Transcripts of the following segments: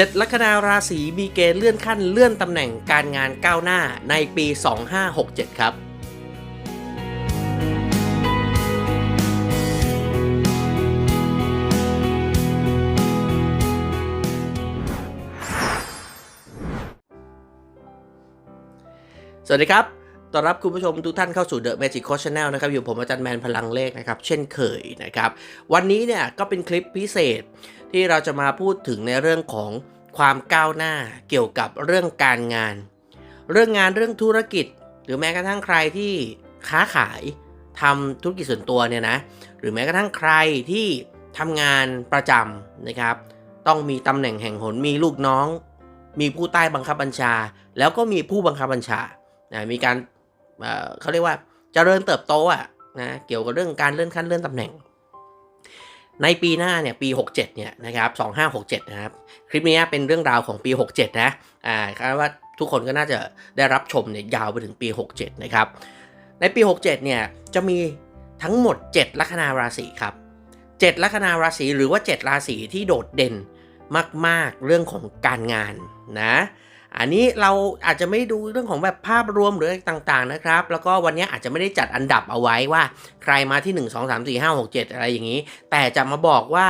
เจ็ดลัคนาราศีมีเกณฑ์เลื่อนขั้นเลื่อนตำแหน่งการงานก้าวหน้าในปี 2567 ครับสวัสดีครับ ต้อนรับคุณผู้ชมทุกท่านเข้าสู่ The Magic Coach Channel นะครับ อยู่ผมอาจารย์แมนพลังเลขนะครับ เช่นเคยนะครับ วันนี้เนี่ยก็เป็นคลิปพิเศษ ที่เราจะมาพูดถึงในเรื่องของความก้าวหน้าเกี่ยวกับเรื่องการงาน เรื่องงานเรื่องธุรกิจ หรือแม้กระทั่งใครที่ค้าขายทำธุรกิจส่วนตัวเนี่ยนะหรือแม้กระทั่งใครที่ทำงานประจำนะครับ ต้องมีตำแหน่งแห่งหนมีลูกน้อง มีผู้ใต้บังคับบัญชา แล้วก็มีผู้บังคับบัญชานะมีการเเขาเรียกว่าจเจริญเติบโตอะนะเกี่ยวกับเรื่องการเลื่อนขั้นเลื่อนตำแหน่ง ในปีหน้าเนี่ยปี 67 เนี่ยนะครับ2567 นะครับ คลิปนี้เป็นเรื่องราวของปี 67 นะอ่าคาดว่าทุกคนก็น่าจะได้รับชมเนี่ยยาวไปถึงปี 67 นะครับ ในปี 67 เนี่ยจะมีทั้งหมด 7 ลัคนาราศีครับ 7 ลัคนาราศีหรือว่า 7 ราศีที่โดดเด่นมาก ๆ เรื่องของการงานนะ อันนี้เราอาจจะไม่ดูเรื่องของแบบภาพรวมหรืออะไรต่างๆนะครับ แล้วก็วันนี้อาจจะไม่ได้จัดอันดับเอาไว้ว่า ใครมาที่ 1 2 3 4 5 6 7 อะไรอย่างนี้ แต่จะมาบอกว่า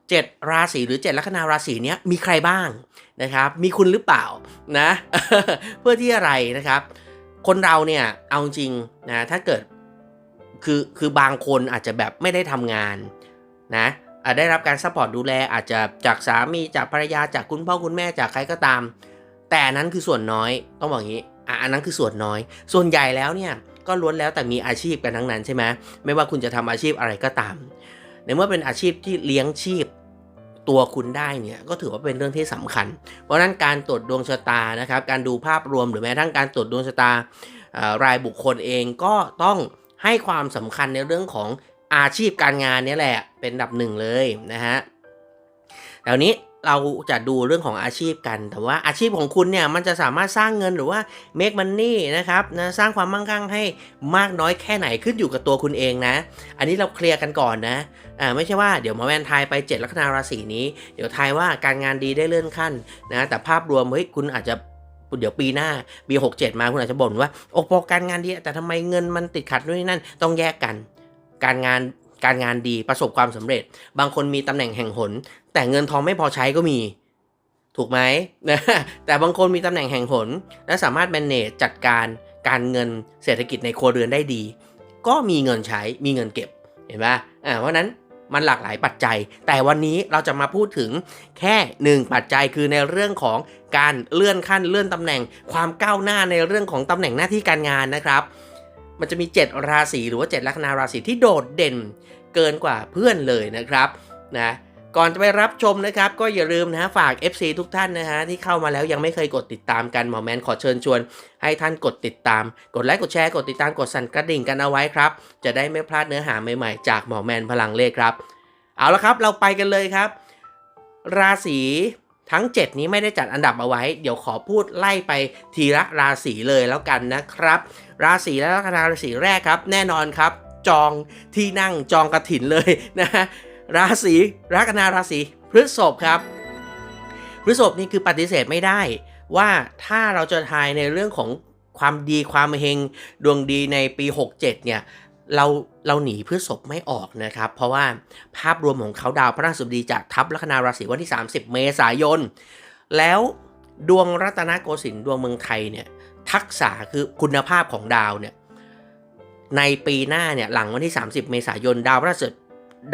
7 ราศีหรือ 7 ลัคนาราศีเนี้ยมีใครบ้างนะครับ มีคุณหรือเปล่านะ เพื่อที่อะไรนะครับ คนเราเนี่ยเอาจริงนะถ้าเกิดคือคือบางคนอาจจะแบบไม่ได้ทำงานนะอะได้รับการซัพพอร์ตดูแลอาจจะจากสามีจากภรรยาจากคุณพ่อคุณแม่จากใครก็ตาม แต่อันนั้นคือส่วนน้อยต้องบอกอย่างนี้อะอันนั้นคือส่วนน้อย ส่วนใหญ่แล้วเนี่ยก็ล้วนแล้วแต่มีอาชีพกันทั้งนั้นใช่ไหมไม่ว่าคุณจะทำอาชีพอะไรก็ตาม ในเมื่อเป็นอาชีพที่เลี้ยงชีพตัวคุณได้เนี่ยก็ถือว่าเป็นเรื่องที่สำคัญ เพราะนั้นการตรวจดวงชะตานะครับ การดูภาพรวมหรือแม้กระทั่งการตรวจดวงชะตารายบุคคลเองก็ต้องให้ความสำคัญในเรื่องของอาชีพการงานนี่แหละเป็นอันดับหนึ่งเลยนะฮะแล้วนี้ เราจะดูเรื่องของอาชีพกัน แต่ว่าอาชีพของคุณเนี่ยมันจะสามารถสร้างเงินหรือว่า make money นะครับนะสร้างความมั่งคั่งให้มากน้อยแค่ไหนขึ้นอยู่กับตัวคุณเองนะ อันนี้เราเคลียร์กันก่อนนะอ่าไม่ใช่ว่าเดี๋ยวมาแมนทายไป 7 ลัคนาราศีนี้ เดี๋ยวทายว่าการงานดีได้เลื่อนขั้นนะแต่ภาพรวมเฮ้ยคุณอาจจะเดี๋ยวปีหน้าปี67 มาคุณอาจจะบ่นว่าโอ้พอการงานดีแต่ทำไมเงินมันติดขัดนู่นนี่นั่นต้องแยกกัน การงาน การงานดีประสบความสำเร็จ บางคนมีตำแหน่งแห่งหน แต่เงินทองไม่พอใช้ก็มี ถูกไหมนะแต่บางคนมีตำแหน่งแห่งหน และสามารถ manage จัดการการเงินเศรษฐกิจในครัวเรือนได้ดี ก็มีเงินใช้มีเงินเก็บเห็นปะอ่าเพราะฉะนั้นมันหลากหลายปัจจัย แต่วันนี้เราจะมาพูดถึงแค่หนึ่งปัจจัยคือในเรื่องของการเลื่อนขั้นเลื่อนตำแหน่ง ความก้าวหน้าในเรื่องของตำแหน่งหน้าที่การงานนะครับ มันจะมี 7 ราศีหรือว่า 7 ลัคนาราศีที่โดดเด่นเกินกว่าเพื่อนเลยนะครับนะก่อนจะไปรับชมนะครับ ก็อย่าลืมนะฮะฝาก FC ทุกท่านนะฮะที่เข้ามาแล้วยังไม่เคยกดติดตามกันหมอแมนขอเชิญชวน ให้ท่านกดติดตาม กดไลค์กดแชร์กดติดตามกดสั่นกระดิ่งกันเอาไว้ครับ จะได้ไม่พลาดเนื้อหาใหม่ๆ จากหมอแมนพลังเลขครับ เอาละครับเราไปกันเลยครับ ราศีทั้ง 7 นี้ไม่ได้จัดอันดับเอาไว้ เดี๋ยวขอพูดไล่ไปทีละราศีเลยแล้วกันนะครับ ราศีและลัคนาราศีแรกครับ แน่นอนครับ จองที่นั่งจองกระถินเลยนะฮะราศีลัคนาราศีพฤษภครับ พฤษภนี่คือปฏิเสธไม่ได้ ว่าถ้าเราจะทายในเรื่องของความดีความเฮงดวงดีในปี 67 เนี่ยเราเราหนีพฤษภไม่ออกนะครับ เพราะว่าภาพรวมของเขาดาวพระราชบดีจากทัพลัคนาราศีวันที่ 30 เมษายน แล้วดวงรัตนโกสินทร์ดวงเมืองไทยเนี่ย ทักษะคือคุณภาพของดาวเนี่ยในปีหน้าเนี่ยหลังวันที่ 30 เมษายน ดาวพระราช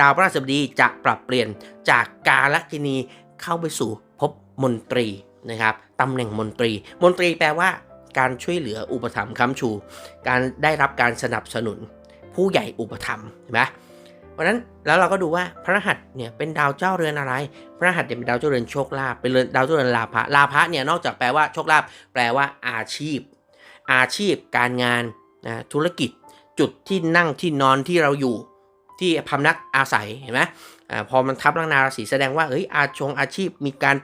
ดาวพระราชบดีจะปรับเปลี่ยนจากกาลกินีเข้าไปสู่ภพมนตรีนะครับตำแหน่งมนตรี มนตรีแปลว่าการช่วยเหลืออุปถัมภ์ค้ำชู การได้รับการสนับสนุน ผู้ใหญ่อุปถัมภ์เห็นไหม เพราะฉะนั้นแล้วเราก็ดูว่าพระรหัสเนี่ยเป็นดาวเจ้าเรือนอะไร พระรหัสเนี่ยเป็นดาวเจ้าเรือนโชคลาภเป็นเรือนดาวเจ้าเรือนลาภะลาภะเนี่ยนอกจากแปลว่าโชคลาภแปลว่าอาชีพ อาชีพ การงานนะธุรกิจ จุดที่นั่งที่นอนที่เราอยู่ที่พำนักอาศัยเห็นไหมอพอมันทับลัคนาราศีแสดงว่าเฮ้ยอาชงอาชีพมีการ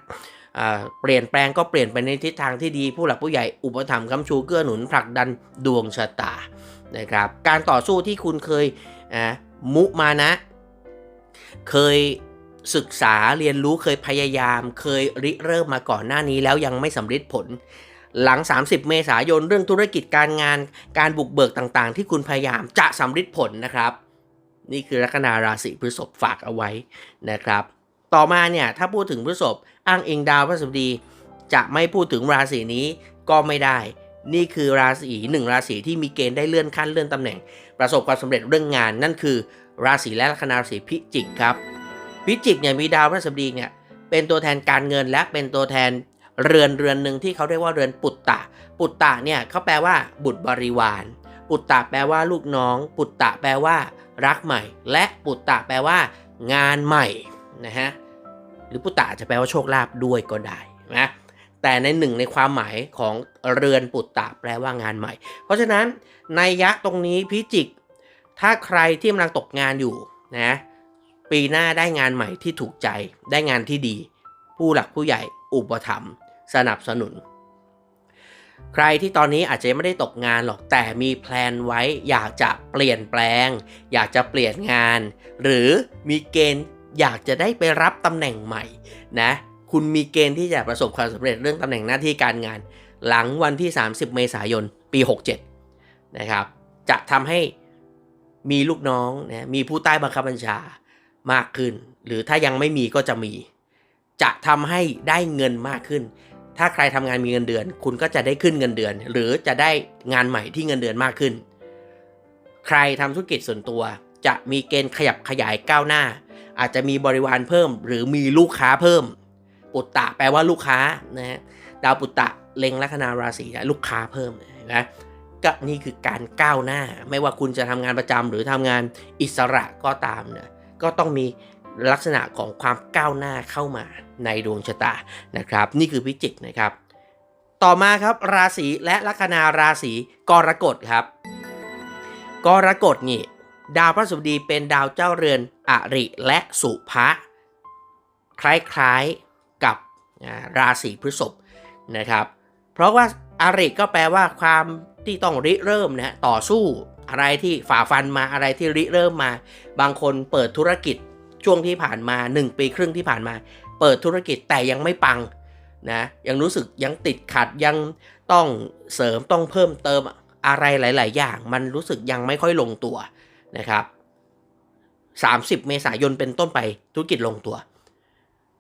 เปลี่ยนแปลงก็เปลี่ยนไปในทิศทางที่ดีผู้หลักผู้ใหญ่อุปถัมภ์ค้ำชูเกื้อหนุนผลักดันดวงชะตานะครับการต่อสู้ที่คุณเคย มุมานะ เคยศึกษาเรียนรู้เคยพยายาม เคยริเริ่มมาก่อนหน้านี้แล้วยังไม่สำเร็จผล หลัง 30 เมษายนเรื่องธุรกิจการงานการบุกเบิกต่างๆ ที่คุณพยายามจะสำเร็จผลนะครับ นี่คือลัคนาราศีพฤษภฝากเอาไว้นะครับ ต่อมาเนี่ยถ้าพูดถึงพฤษภอ้างอิงดาวพฤษภดี จะไม่พูดถึงราศีนี้ก็ไม่ได้ นี่คือราศีหนึ่งราศีที่มีเกณฑ์ได้เลื่อนขั้นเลื่อนตำแหน่ง ประสบความสำเร็จเรื่องงาน นั่นคือราศีและลัคนาราศีพิจิกครับ พิจิกเนี่ยมีดาวพฤหัสบดีเนี่ยเป็นตัวแทนการเงินและเป็นตัวแทนเรือนเรือนหนึ่งที่เขาเรียกว่าเรือนปุตตะ ปุตตะเนี่ยเขาแปลว่าบุตรบริวาร ปุตตะแปลว่าลูกน้อง ปุตตะแปลว่า รักใหม่ และปุตตะแปลว่า งานใหม่นะฮะหรือปุตตะอาจจะแปลว่าโชคลาภด้วยก็ได้นะ แต่ในหนึ่งในความหมายของเรือนปุตตะแปลว่างานใหม่ เพราะฉะนั้นในยะตรงนี้พิจิก ถ้าใครที่กำลังตกงานอยู่นะปีหน้าได้งานใหม่ที่ถูกใจได้งานที่ดี ผู้หลักผู้ใหญ่อุปถัมภ์สนับสนุน ใครที่ตอนนี้อาจจะไม่ได้ตกงานหรอกแต่มีแพลนไว้อยากจะเปลี่ยนแปลง อยากจะเปลี่ยนงาน หรือมีเกณฑ์อยากจะได้ไปรับตำแหน่งใหม่นะ คุณมีเกณฑ์ที่จะประสบความสำเร็จเรื่องตำแหน่งหน้าที่การงาน หลังวันที่ 30 เมษายน ปี 67 นะครับ จะทำให้มีลูกน้องนะมีผู้ใต้บังคับบัญชามากขึ้น หรือถ้ายังไม่มีก็จะมี จะทำให้ได้เงินมากขึ้น ถ้าใครทำงานมีเงินเดือน คุณก็จะได้ขึ้นเงินเดือน หรือจะได้งานใหม่ที่เงินเดือนมากขึ้น ใครทำธุรกิจส่วนตัว จะมีเกณฑ์ขยับขยายก้าวหน้า อาจจะมีบริวารเพิ่ม หรือมีลูกค้าเพิ่ม ปุตตะแปลว่าลูกค้านะฮะดาวปุตตะเล็งลัคนาราศีลูกค้าเพิ่มนะก็นี่คือการก้าวหน้า ไม่ว่าคุณจะทำงานประจำหรือทำงานอิสระก็ตามเนี่ยก็ต้องมีลักษณะของความก้าวหน้าเข้ามาในดวงชะตานะครับ นี่คือพิจิกนะครับ ต่อมาครับราศีและลัคนาราศีกรกฎครับ กรกฎนี่ดาวพระศุดีเป็นดาวเจ้าเรือนอริและสุภะคล้ายๆ ราศีพฤษภนะครับ เพราะว่าอาริก็แปลว่าความที่ต้องริเริ่มนะต่อสู้อะไรที่ฝ่าฟันมาอะไรที่ริเริ่มมา บางคนเปิดธุรกิจช่วงที่ผ่านมา 1 ปีครึ่งที่ผ่านมา เปิดธุรกิจแต่ยังไม่ปังนะยังรู้สึกยังติดขัดยังต้องเสริมต้องเพิ่มเติมอะไรหลาย ๆ อย่าง มันรู้สึกยังไม่ค่อยลงตัวนะครับ 30 เมษายนเป็นต้นไปธุรกิจลงตัว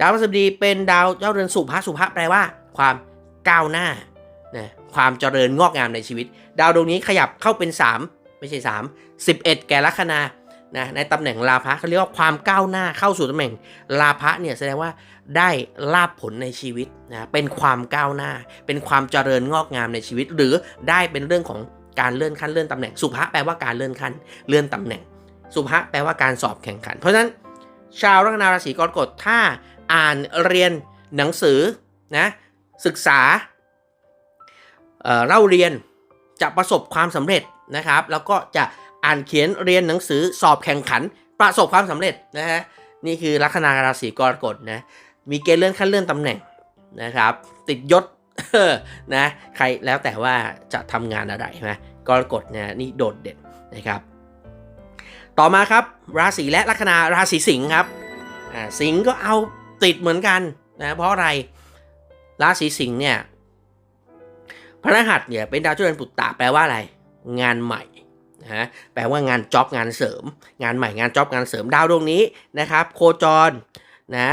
ดาวพฤหัสบดีเป็นดาวเจ้าเรือนสุภาสุภาแปลว่า ความก้าวหน้านะความเจริญงอกงามในชีวิต ดาวดวงนี้ขยับเข้าเป็น 3 ไม่ใช่ 3 11 แก่ลัคนานะในตำแหน่งลาภะเขาเรียกว่าความก้าวหน้าเข้าสู่ตำแหน่งลาภะเนี่ยแสดงว่าได้ลาบผลในชีวิตนะเป็นความก้าวหน้า เป็นความเจริญงอกงามในชีวิต หรือได้เป็นเรื่องของการเลื่อนขั้นเลื่อนตำแหน่งสุภะแปลว่าการเลื่อนขั้นเลื่อนตำแหน่ง สุภะแปลว่าการสอบแข่งขัน เพราะฉะนั้น ชาวลัคนาราศีกรกฎถ้า อ่านเรียนหนังสือนะศึกษาเเล่าเรียนจะประสบความสำเร็จนะครับ แล้วก็จะอ่านเขียนเรียนหนังสือสอบแข่งขัน ประสบความสำเร็จนะฮะนี่คือลัคนาราศีกรกฎนะมีเกณฑ์เลื่อนขั้นเลื่อนตำแหน่งนะครับ ติดยศนะใครแล้วแต่ว่าจะทำงานอะไรนะกรกฎเนี่ยนี่โดดเด่นนะครับ ต่อมาครับ ราศีและลัคนาราศีสิงห์ครับอ่าสิงห์ก็เอา ติดเหมือนกันนะเพราะอะไรราศีสิงห์เนี่ยพระรหัสเนี่ยเป็นดาวเจริญปุตตะแปลว่าอะไร งานใหม่นะฮะแปลว่างานจ็อบงานเสริม งานใหม่งานจ็อบงานเสริมดาวดวงนี้นะครับ โคจรนะ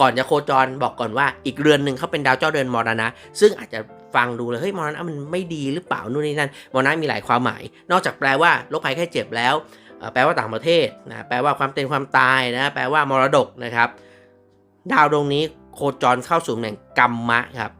ก่อนจะโคจรบอกก่อนว่าอีกเรือนหนึ่งเขาเป็นดาวเจ้าเรือนมรณะ ซึ่งอาจจะฟังดูเลยเฮ้ยมรณะมันไม่ดีหรือเปล่านู่นนี่นั่นมรณะมีหลายความหมาย นอกจากแปลว่าโรคภัยแค่เจ็บแล้ว แปลว่าต่างประเทศนะแปลว่าความเป็นความตายนะแปลว่ามรดกนะครับ ดาวดวงนี้โคจรเข้าสู่ตำแหน่งกรรมะครับ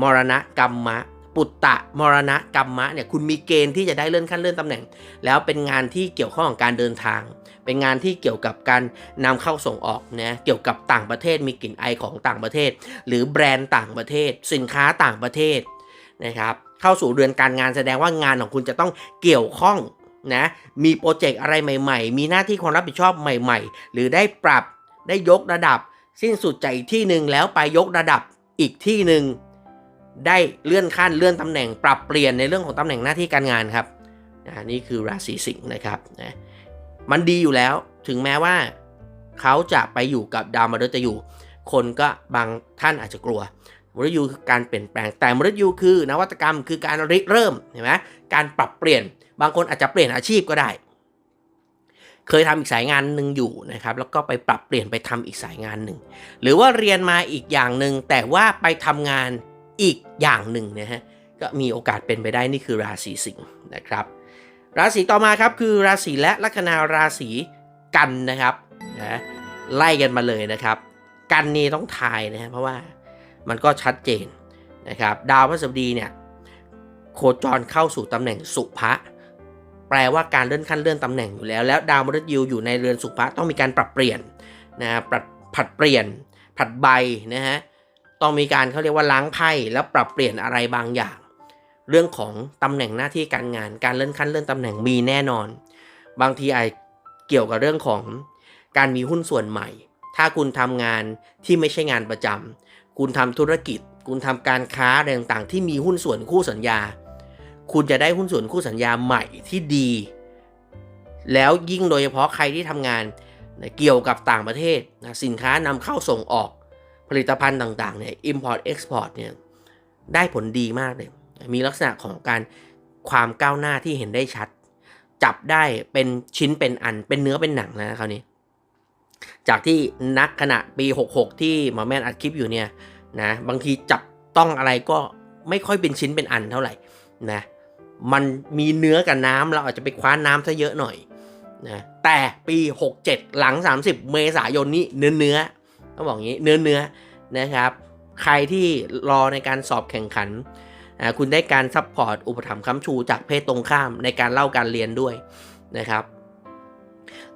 มรณะกรรมะ ปุตตะมรณะกรรมะเนี่ยคุณมีเกณฑ์ที่จะได้เลื่อนขั้นเลื่อนตำแหน่ง แล้วเป็นงานที่เกี่ยวข้องกับการเดินทาง เป็นงานที่เกี่ยวกับการนำเข้าส่งออกนะเกี่ยวกับต่างประเทศมีกลิ่นไอของต่างประเทศ หรือแบรนด์ต่างประเทศ สินค้าต่างประเทศนะครับเข้าสู่เรือนการงานแสดงว่างานของคุณจะต้องเกี่ยวข้อง นะมีโปรเจกต์อะไรใหม่ๆ มีหน้าที่ความรับผิดชอบใหม่ๆ หรือได้ปรับได้ยกระดับ สิ้นสุดจากอีกที่หนึ่งแล้วไปยกระดับอีกที่หนึ่งได้เลื่อนขั้นเลื่อนตำแหน่งปรับเปลี่ยนในเรื่องของตำแหน่งหน้าที่การงานครับอ่านี่คือราศีสิงห์นะครับนะมันดีอยู่แล้วถึงแม้ว่าเขาจะไปอยู่กับดาวมฤตยูคนก็บางท่านอาจจะกลัวมฤตยูคือการเปลี่ยนแปลงแต่มฤตยูคือนวัตกรรมคือการริเริ่มเห็นไหมการปรับเปลี่ยน บางคนอาจจะเปลี่ยนอาชีพก็ได้ เคยทำอีกสายงานหนึ่งอยู่นะครับ แล้วก็ไปปรับเปลี่ยนไปทำอีกสายงานหนึ่ง หรือว่าเรียนมาอีกอย่างหนึ่งแต่ว่าไปทำงานอีกอย่างหนึ่งนะฮะ ก็มีโอกาสเป็นไปได้นี่คือราศีสิงห์นะครับ ราศีต่อมาครับคือราศีและลัคนาราศีกันนะครับนะไล่กันมาเลยนะครับ กันนี่ต้องทายนะฮะเพราะว่ามันก็ชัดเจนนะครับ ดาวพฤหัสบดีเนี่ยโคจรเข้าสู่ตำแหน่งสุภะ แปลว่าการเลื่อนขั้นเลื่อนตำแหน่งอยู่แล้ว แล้วดาวมฤตยูอยู่ในเรือนสุภะต้องมีการปรับเปลี่ยนนะปรับผัดเปลี่ยน ผัดใบนะฮะต้องมีการเขาเรียกว่าล้างไพ่แล้วปรับเปลี่ยนอะไรบางอย่าง เรื่องของตำแหน่งหน้าที่การงานการเลื่อนขั้นเลื่อนตำแหน่งมีแน่นอน บางทีอาจเกี่ยวกับเรื่องของการมีหุ้นส่วนใหม่ ถ้าคุณทำงานที่ไม่ใช่งานประจำคุณทำธุรกิจ คุณทำการค้าอะไรต่างๆ ที่มีหุ้นส่วนคู่สัญญา คุณจะได้หุ้นส่วนคู่สัญญาใหม่ที่ดี แล้วยิ่งโดยเฉพาะใครที่ทำงานเกี่ยวกับต่างประเทศสินค้านำเข้าส่งออกผลิตภัณฑ์ต่างๆเนี่ย import export เนี่ยได้ผลดีมากเลย มีลักษณะของการความก้าวหน้าที่เห็นได้ชัด จับได้เป็นชิ้นเป็นอันเป็นเนื้อเป็นหนังนะคราวนี้ จากที่นักขณะปี 66 ที่หมอแม่นอัดคลิปอยู่เนี่ยนะบางทีจับต้องอะไรก็ไม่ค่อยเป็นชิ้นเป็นอันเท่าไหร่นะ มันมีเนื้อกับน้ำเราอาจจะไปคว้าน้ำซะเยอะหน่อยนะแต่ปี 67 หลัง 30 เมษายนนี้เนื้อเนื้อต้องบอกงี้เนื้อเนื้อนะครับ ใครที่รอในการสอบแข่งขันคุณได้การซัพพอร์ตอุปถัมภ์ค้ำชูจากเพศตรงข้ามในการเล่าการเรียนด้วยนะครับ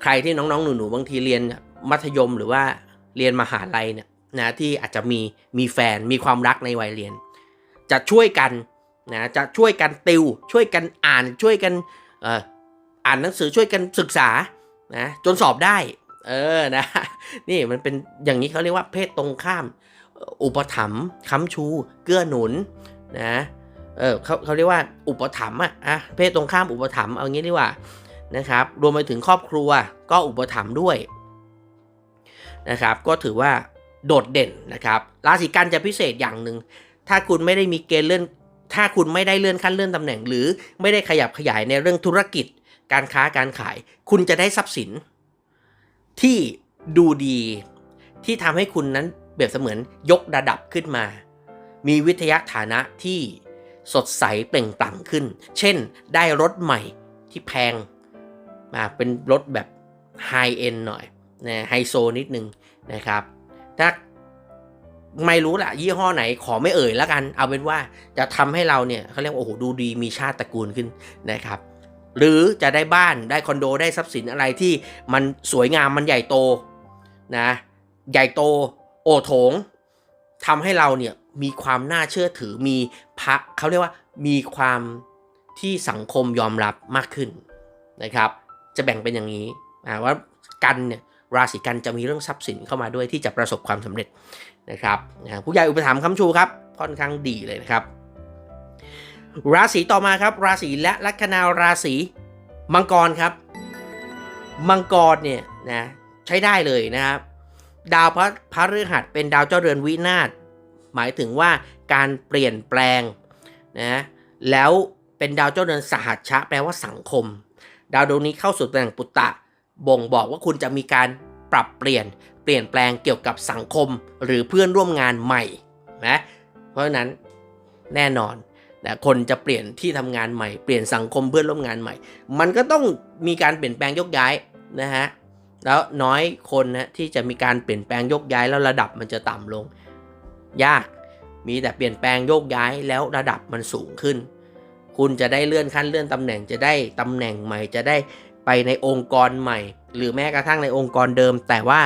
ใครที่น้องๆ หนูๆ บางทีเรียนมัธยมหรือว่าเรียนมหาลัยเนี่ยนะที่อาจจะมีมีแฟนมีความรักในวัยเรียน จะช่วยกัน นะจะช่วยกันติว ช่วยกันอ่านช่วยกันอ่ออ่านหนังสือช่วยกันศึกษานะจนสอบได้ เออนะนี่มันเป็นอย่างนี้เขาเรียกว่าเพศตรงข้าม อุปถัมภ์ค้ำชูเกื้อหนุนนะเออเขาเขาเรียกว่าอุปถัมภ์อะอะเพศตรงข้ามอุปถัมภ์เอางี้ดีกว่านะครับ รวมไปถึงครอบครัวก็อุปถัมภ์ด้วยนะครับ ก็ถือว่าโดดเด่นนะครับ ราศีกันจะพิเศษอย่างหนึ่ง ถ้าคุณไม่ได้มีเกณฑ์เลื่อน ถ้าคุณไม่ได้เลื่อนขั้นเลื่อนตำแหน่ง หรือไม่ได้ขยับขยายในเรื่องธุรกิจ การค้าการขาย คุณจะได้ทรัพย์สิน ที่ดูดีที่ทำให้คุณนั้นเปรียบเสมือนยกระดับขึ้นมา มีวิทยาฐานะที่สดใสเปล่งปลั่งขึ้น เช่น ได้รถใหม่ที่แพงมาเป็นรถแบบไฮเอ็นหน่อยนะไฮโซนิดนึงนะครับ ถ้า ไม่รู้ละยี่ห้อไหนขอไม่เอ่ยแล้วกัน เอาเป็นว่าจะทำให้เราเนี่ยเขาเรียกว่าโอ้โหดูดีมีชาติตระกูลขึ้นนะครับ หรือจะได้บ้านได้คอนโดได้ทรัพย์สินอะไรที่มันสวยงามมันใหญ่โตนะใหญ่โตโอโถงทำให้เราเนี่ยมีความน่าเชื่อถือมีพักเขาเรียกว่ามีความที่สังคมยอมรับมากขึ้นนะครับ จะแบ่งเป็นอย่างนี้ว่ากันเนี่ยราศีกันจะมีเรื่องทรัพย์สินเข้ามาด้วยที่จะประสบความสำเร็จ นะครับผู้ใหญ่อุปถัมภ์คำชูครับค่อนข้างดีเลยนะครับ ราศีต่อมาครับ ราศีและลัคนาราศีมังกรครับ มังกรเนี่ยนะใช้ได้เลยนะครับ ดาวพระพระฤหัสเป็นดาวเจ้าเรือนวินาศหมายถึงว่าการเปลี่ยนแปลงนะแล้วเป็นดาวเจ้าเรือนสหัชชะแปลว่าสังคม ดาวดวงนี้เข้าสู่ตำแหน่งปุตตะ บ่งบอกว่าคุณจะมีการปรับเปลี่ยน ลี่ยนแปลงเกี่ยวกับสังคมหรือเพื่อนร่วมงานใหม่นะเพราะฉะนั้นแน่นอนแต่คนจะเปลี่ยนที่ทำงานใหม่เปลี่ยนสังคมเพื่อนร่วมงานใหม่ มันก็ต้องมีการเปลี่ยนแปลงยกย้ายนะฮะแล้วน้อยคนนะที่จะมีการเปลี่ยนแปลงยกย้ายแล้วระดับมันจะต่ำลง ยากมีแต่เปลี่ยนแปลงโยกย้ายแล้วระดับมันสูงขึ้น คุณจะได้เลื่อนขั้นเลื่อนตำแหน่งจะได้ตำแหน่งใหม่จะได้ไปในองค์กรใหม่ หรือแม้กระทั่งในองค์กรเดิม แต่ว่า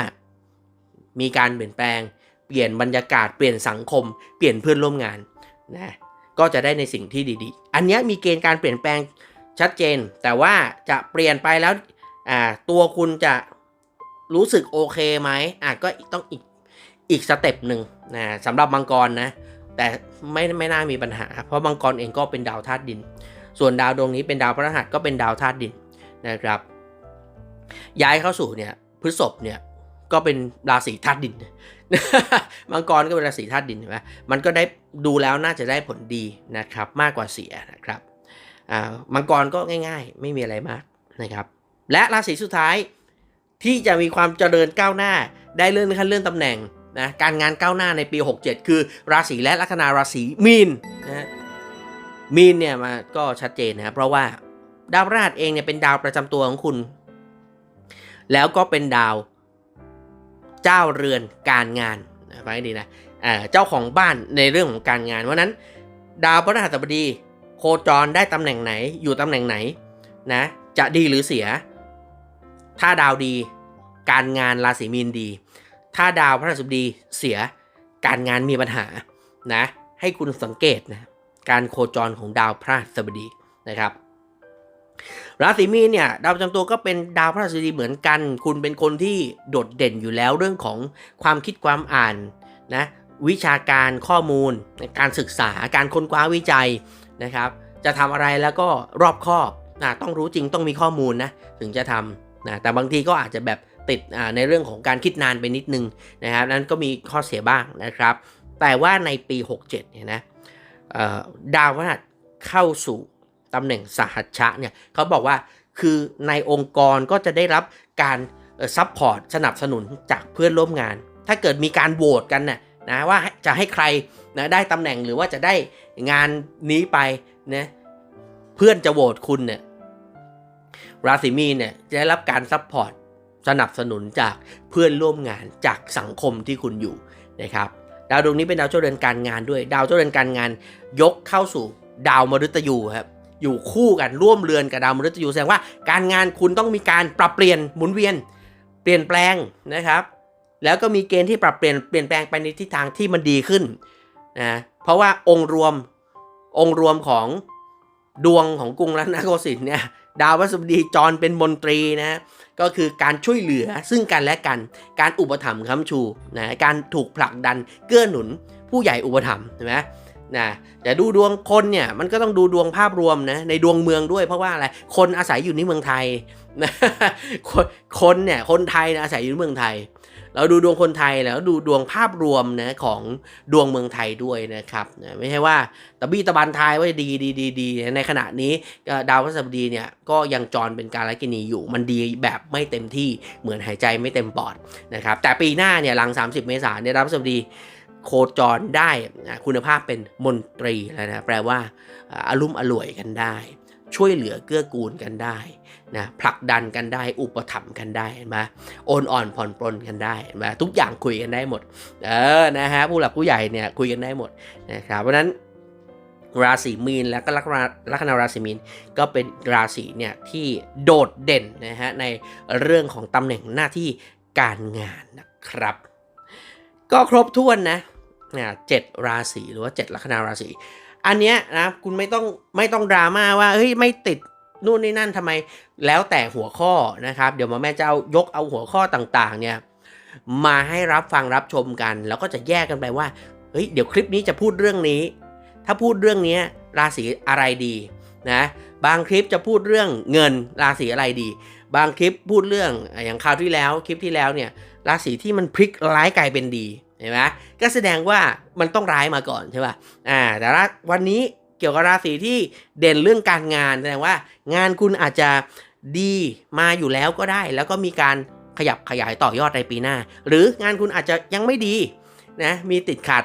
มีการเปลี่ยนแปลง เปลี่ยนบรรยากาศ เปลี่ยนสังคม เปลี่ยนเพื่อนร่วมงานนะ ก็จะได้ในสิ่งที่ดีๆ อันนี้มีเกณฑ์การเปลี่ยนแปลงชัดเจน แต่ว่าจะเปลี่ยนไปแล้วอ่าตัวคุณจะรู้สึกโอเคไหมอะก็ต้องอีกอีกสเต็ปหนึ่งนะสำหรับมังกรนะ แต่ไม่ไม่น่ามีปัญหา เพราะมังกรเองก็เป็นดาวธาตุดิน ส่วนดาวดวงนี้เป็นดาวพฤหัสก็เป็นดาวธาตุดินนะครับ ย้ายเข้าสู่เนี่ยพฤษภเนี่ย ก็เป็นราศีธาตุดินมังกรก็เป็นราศีธาตุดินใช่ไหมมันก็ได้ดูแล้วน่าจะได้ผลดีนะครับ มากกว่าเสียนะครับอ่ามังกรก็ง่าย ๆ ไม่มีอะไรมากนะครับ และราศีสุดท้ายที่จะมีความเจริญก้าวหน้า ได้เลื่อนขั้นเลื่อนตำแหน่งนะการงานก้าวหน้าในปี 67 คือ ราศีและลัคนาราศีมีนนะมีนเนี่ยมาก็ชัดเจนนะครับเพราะว่าดาวพฤหัสเองเนี่ยเป็นดาวประจำตัวของคุณ แล้วก็เป็นดาว เจ้าเรือนการงานฟังให้ดีนะเเจ้าของบ้านในเรื่องของการงานเพราะนั้น ดาวพฤหัสบดี โคจรได้ตำแหน่งไหนอยู่ตำแหน่งไหนนะจะดีหรือเสีย ถ้าดาวดีการงานราศีมีนดี ถ้าดาวพฤหัสบดีเสียการงานมีปัญหานะให้คุณสังเกตนะการโคจรของดาวพฤหัสบดีนะครับ ราศีมีนเนี่ยดาวประจำตัวก็เป็นดาวพฤหัสบดีเหมือนกัน คุณเป็นคนที่โดดเด่นอยู่แล้วเรื่องของความคิดความอ่านนะวิชาการข้อมูล การศึกษาการค้นคว้าวิจัยนะครับ จะทำอะไรแล้วก็รอบคอบนะต้องรู้จริงต้องมีข้อมูลนะถึงจะทำนะแต่บางทีก็อาจจะแบบติดในเรื่องของการคิดนานไปนิดนึงนะครับนั้นก็มีข้อเสียบ้างนะครับ แต่ว่าในปี 67เนี่ยนะดาวพฤหัสเข้าสู่ ตำแหน่งสหัชชะเนี่ยเขาบอกว่าคือในองค์กรก็จะได้รับการซัพพอร์ตสนับสนุนจากเพื่อนร่วมงาน ถ้าเกิดมีการโหวตกันนะนะว่าจะให้ใครนะได้ตำแหน่งหรือว่าจะได้งานนี้ไปนะเพื่อนจะโหวตคุณเนี่ยราศีมีนเนี่ยจะได้รับการซัพพอร์ตสนับสนุนจากเพื่อนร่วมงานจากสังคมที่คุณอยู่นะครับดาวดวงนี้เป็นดาวเจ้าเรือนการงานด้วย ดาวเจ้าเรือนการงานยกเข้าสู่ดาวมฤตยูครับ อยู่คู่กันร่วมเรือนกับดาวมฤตยูแสดงว่าการงานคุณต้องมีการปรับเปลี่ยนหมุนเวียน เปลี่ยนแปลงนะครับ แล้วก็มีเกณฑ์ที่ปรับเปลี่ยนเปลี่ยนแปลงไปในทิศทางที่มันดีขึ้นนะเพราะว่าองค์รวมองค์รวมของดวงของกรุงรัตนโกสินทร์เนี่ยดาวพฤหัสบดีจรเป็นมนตรีนะก็คือการช่วยเหลือซึ่งกันและกัน การอุปถัมภ์ค้ำชูนะการถูกผลักดันเกื้อหนุนผู้ใหญ่อุปถัมภ์ใช่ไหม นะแต่ดูดวงคนเนี่ยมันก็ต้องดูดวงภาพรวมนะในดวงเมืองด้วยเพราะว่าอะไรคนอาศัยอยู่ในเมืองไทยนะคนเนี่ยคนไทยนะอาศัยอยู่ในเมืองไทย เราดูดวงคนไทยแล้วดูดวงภาพรวมนะของดวงเมืองไทยด้วยนะครับนะไม่ใช่ว่าตะบี้ตะบันทายว่าดีดีดีดีในขณะนี้ดาวพฤหัสบดีเนี่ยก็ยังจรเป็นการลักินีอยู่ มันดีแบบไม่เต็มที่เหมือนหายใจไม่เต็มปอดนะครับแต่ปีหน้าเนี่ยหลัง 30 เมษายนเนี่ยดาวพฤหัสบดี โคจรได้คุณภาพเป็นมนตรีแล้วนะแปลว่าอารุ่มอร่วยกันได้ ช่วยเหลือเกื้อกูลกันได้นะผลักดันกันได้อุปถัมภ์กันได้เห็นไหมโอนอ่อนผ่อนปลนกันได้เห็นไหมทุกอย่างคุยกันได้หมดเออนะฮะผู้หลักผู้ใหญ่เนี่ยคุยกันได้หมดนะครับเพราะนั้นราศีมีนและก็ลัคนาลัคนาราศีมีนก็เป็นราศีเนี่ยที่โดดเด่นนะฮะในเรื่องของตำแหน่งหน้าที่การงานนะครับ ก็ครบถ้วนนะ เจ็ดราศีหรือว่าเจ็ดลัคนาราศีอันเนี้ยนะคุณไม่ต้องไม่ต้องดราม่าว่าเฮ้ยไม่ติดนู่นนี่นั่นทำไมแล้วแต่หัวข้อนะครับ เดี๋ยวมาแม่จะเอายกเอาหัวข้อต่างๆ เนี่ยมาให้รับฟังรับชมกัน แล้วก็จะแยกกันไปว่าเฮ้ยเดี๋ยวคลิปนี้จะพูดเรื่องนี้ ถ้าพูดเรื่องนี้ราศีอะไรดีนะบางคลิปจะพูดเรื่องเงินราศีอะไรดี บางคลิปพูดเรื่องอย่างคราวที่แล้วคลิปที่แล้วเนี่ยราศีที่มันพลิกร้ายกลายเป็นดี ห็นไหมก็แสดงว่ามันต้องร้ายมาก่อนใช่ป่ะอ่าแต่ละวันนี้เกี่ยวกับราศีที่เด่นเรื่องการงานแสดงว่า งานคุณอาจจะดีมาอยู่แล้วก็ได้ แล้วก็มีการขยับขยายต่อยอดในปีหน้า หรืองานคุณอาจจะยังไม่ดีนะมีติดขัด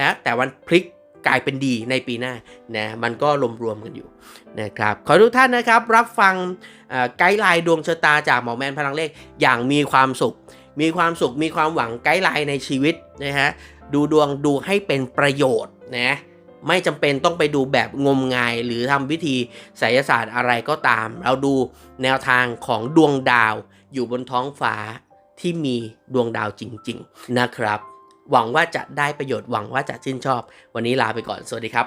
นะแต่วันพลิกกลายเป็นดีในปีหน้านะมันก็รวมๆกันอยู่นะครับขอทุกท่านนะครับรับฟังไกด์ไลน์ดวงชะตาจากหมอแมนพลังเลขอย่างมีความสุข มีความสุขมีความหวังไกด์ไลน์ในชีวิต นะฮะดูดวงดูให้เป็นประโยชน์นะไม่จำเป็นต้องไปดูแบบงมงายหรือทำวิธีไสยศาสตร์อะไรก็ตาม เราดูแนวทางของดวงดาวอยู่บนท้องฟ้าที่มีดวงดาวจริง ๆ นะครับ หวังว่าจะได้ประโยชน์หวังว่าจะชื่นชอบ วันนี้ลาไปก่อน สวัสดีครับ